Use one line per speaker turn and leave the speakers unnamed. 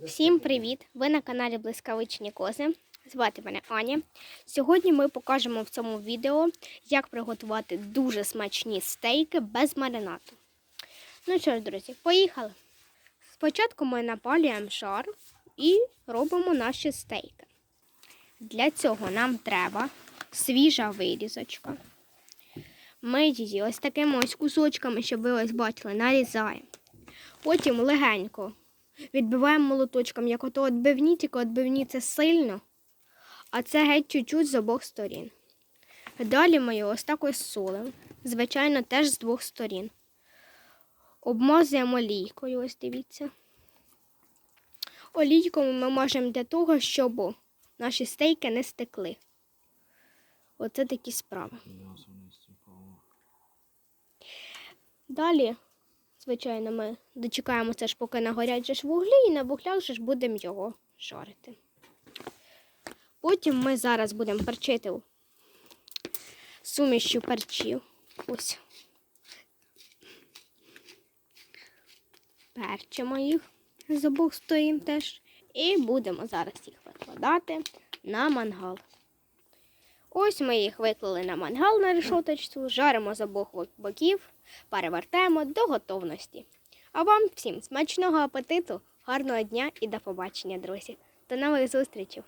Всім привіт! Ви на каналі Блискавичні Кози. Звати мене Аня. Сьогодні ми покажемо в цьому відео, як приготувати дуже смачні стейки без маринату. Ну що ж, друзі, поїхали. Спочатку ми напалюємо шар і робимо наші стейки. Для цього нам треба свіжа вирізочка. Ми її ось такими ось кусочками, щоб ви ось бачили, нарізаємо. Потім легенько відбиваємо молоточком, як ото відбивні, тільки відбивні це сильно, а це геть чуть-чуть з обох сторін. Далі ми його ось так ось солимо, звичайно, теж з двох сторін. Обмазуємо олійкою, ось дивіться. Олійкою ми можемо для того, щоб наші стейки не стекли. Оце такі справи. Далі, звичайно, ми дочекаємо це ж, поки нагорять же ж вуглі, і на вуглях ж будемо його жарити. Потім ми зараз будемо перчити сумішю перчів. Ось. Перчимо їх з обох сторін теж. І будемо зараз їх викладати на мангал. Ось ми їх виклали на мангал на решоточку, жаримо з обох боків, перевертаємо до готовності. А вам всім смачного апетиту, гарного дня і до побачення, друзі. До нових зустрічей!